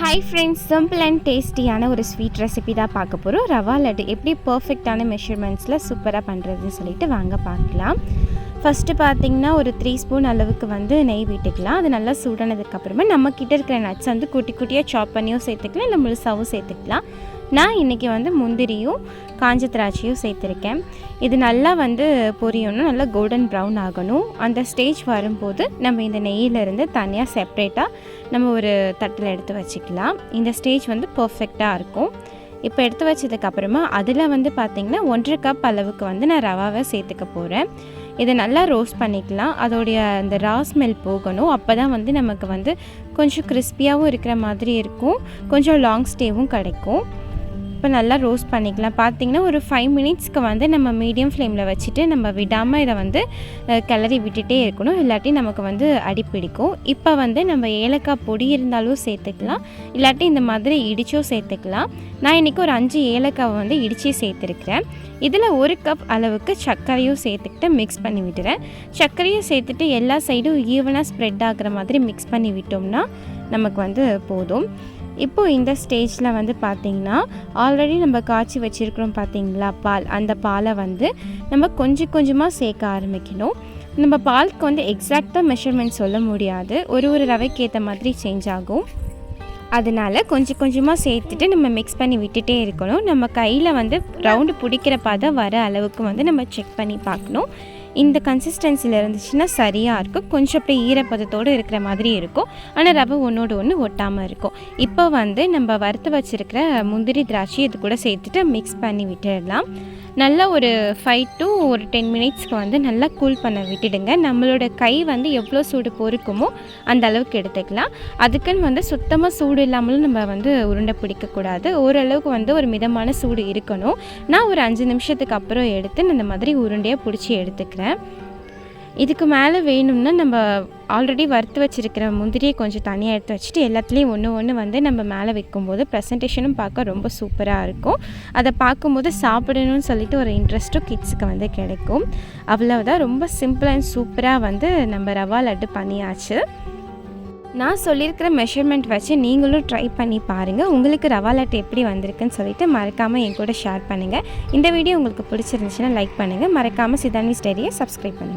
Hi friends simple and டேஸ்டியான ஒரு sweet recipe தான் பார்க்க போகிறோம் ரவா லட்டு எப்படி பர்ஃபெக்டான மெஷர்மெண்ட்ஸில் சூப்பராக பண்ணுறதுன்னு சொல்லிட்டு வாங்க பார்க்கலாம். ஃபஸ்ட்டு பார்த்தீங்கன்னா ஒரு த்ரீ ஸ்பூன் அளவுக்கு வந்து நெய் விட்டுக்கலாம். அது நல்லா சூடானதுக்கப்புறமா நம்ம கிட்ட இருக்கிற நட்ஸ் வந்து குட்டி குட்டியாக சாப் பண்ணியும் சேர்த்துக்கலாம். இல்லை முழுசாகவும் சேர்த்துக்கலாம். நான் இன்றைக்கி வந்து முந்திரியும் காஞ்ச திராட்சையும் சேர்த்துருக்கேன். இது நல்லா வந்து பொரியணும் நல்லா கோல்டன் ப்ரௌன் ஆகணும். அந்த ஸ்டேஜ் வரும்போது நம்ம இந்த நெய்யிலேருந்து தனியாக செப்ரேட்டாக நம்ம ஒரு தட்டில் எடுத்து வச்சுக்கலாம். இந்த ஸ்டேஜ் வந்து பர்ஃபெக்டாக இருக்கும். இப்போ எடுத்து வச்சதுக்கப்புறமா அதில் வந்து பார்த்திங்கன்னா ஒன்றரை கப் அளவுக்கு வந்து நான் ரவாவை சேர்த்துக்க போகிறேன் இதை நல்லா ரோஸ்ட் பண்ணிக்கலாம். அதோடைய அந்த ரா ஸ்மெல் போகணும். அப்போ தான் வந்து நமக்கு வந்து கொஞ்சம் கிறிஸ்பியாகவும் இருக்கிற மாதிரி இருக்கும். கொஞ்சம் லாங் ஸ்டேவும் கிடைக்கும். இப்போ நல்லா ரோஸ்ட் பண்ணிக்கலாம். பார்த்தீங்கன்னா ஒரு ஃபைவ் மினிட்ஸ்க்கு வந்து நம்ம மீடியம் ஃப்ளேமில் வச்சுட்டு நம்ம விடாமல் இதை வந்து கிளறி விட்டுட்டே இருக்கணும். இல்லாட்டி நமக்கு வந்து அடிப்பிடிக்கும் இப்போ வந்து நம்ம ஏலக்காய் பொடி இருந்தாலும் சேர்த்துக்கலாம். இல்லாட்டி இந்த மாதிரி இடிச்சும் சேர்த்துக்கலாம். நான் இன்றைக்கி ஒரு அஞ்சு ஏலக்காவை வந்து இடித்து சேர்த்துருக்கிறேன். இதில் ஒரு கப் அளவுக்கு சர்க்கரையும் சேர்த்துக்கிட்டு மிக்ஸ் பண்ணி விட்டுறேன் சர்க்கரையும் சேர்த்துட்டு எல்லா சைடும் ஈவனாக ஸ்ப்ரெட் ஆகுற மாதிரி மிக்ஸ் பண்ணி விட்டோம்னா நமக்கு வந்து போதும். இப்போது இந்த ஸ்டேஜில் வந்து பார்த்திங்கன்னா ஆல்ரெடி நம்ம காய்ச்சி வச்சுருக்கிறோம் பார்த்திங்களா பால். அந்த பாலை வந்து நம்ம கொஞ்சம் கொஞ்சமாக சேர்க்க ஆரம்பிக்கணும். நம்ம பாலுக்கு வந்து எக்ஸாக்டாக மெஷர்மெண்ட் சொல்ல முடியாது. ஒரு ஒரு ரவைக்கு ஏற்ற மாதிரி சேஞ்ச் ஆகும். அதனால் கொஞ்சம் கொஞ்சமாக சேர்த்துட்டு நம்ம மிக்ஸ் பண்ணி விட்டுட்டே இருக்கணும். நம்ம கையில் வந்து ரவுண்டு பிடிக்கிற பதம் வர அளவுக்கு வந்து நம்ம செக் பண்ணி பார்க்கணும். இந்த கன்சிஸ்டன்சியில் இருந்துச்சுன்னா சரியாக இருக்கும். கொஞ்சம் அப்படியே ஈரப்பதத்தோடு இருக்கிற மாதிரி இருக்கும். ஆனால் ரவை ஒன்றோடு ஒன்று ஒட்டாமல் இருக்கும். இப்போ வந்து நம்ம வறுத்து வச்சுருக்கிற முந்திரி திராட்சை இது கூட சேர்த்துட்டு மிக்ஸ் பண்ணி விட்டுடலாம். நல்லா ஒரு ஃபைவ் டு ஒரு டென் மினிட்ஸ்க்கு வந்து நல்லா கூல் பண்ண விட்டுடுங்க. நம்மளோட கை வந்து எவ்வளோ சூடு பொறுக்குமோ அந்த அளவுக்கு எடுத்துக்கலாம். அதுக்குன்னு வந்து சுத்தமாக சூடு இல்லாமலும் நம்ம வந்து உருண்டை பிடிக்கக்கூடாது. ஓரளவுக்கு வந்து ஒரு மிதமான சூடு இருக்கணும். நான் ஒரு அஞ்சு நிமிஷத்துக்கு அப்புறம் எடுத்து நான் இந்த மாதிரி உருண்டையாக பிடிச்சி எடுத்துக்கிறேன். இதுக்கு மேலே வேணும்னா நம்ம ஆல்ரெடி வறுத்து வச்சுருக்கிற முந்திரியை கொஞ்சம் தனியாக எடுத்து வச்சுட்டு எல்லாத்துலேயும் ஒன்று ஒன்று வந்து நம்ம மேலே வைக்கும்போது ப்ரெசன்டேஷனும் பார்க்க ரொம்ப சூப்பராக இருக்கும். அதை பார்க்கும்போது சாப்பிடணும்னு சொல்லிட்டு ஒரு இன்ட்ரெஸ்ட்டும் கிட்ஸுக்கு வந்து கிடைக்கும். அவ்வளவுதான். ரொம்ப சிம்பிள் அண்ட் சூப்பராக வந்து நம்ம ரவா லட்டு பண்ணியாச்சு. நான் சொல்லியிருக்கிற மெஷர்மெண்ட் வச்சு நீங்களும் ட்ரை பண்ணி பாருங்கள் உங்களுக்கு ரவா லட்டு எப்படி வந்திருக்குன்னு சொல்லிட்டு மறக்காமல் என் கூட ஷேர் பண்ணுங்கள் இந்த வீடியோ உங்களுக்கு பிடிச்சிருந்துச்சுன்னா லைக் பண்ணுங்கள் மறக்காமல் சிதானி ஸ்டேரியை சப்ஸ்கிரைப் பண்ணுங்கள்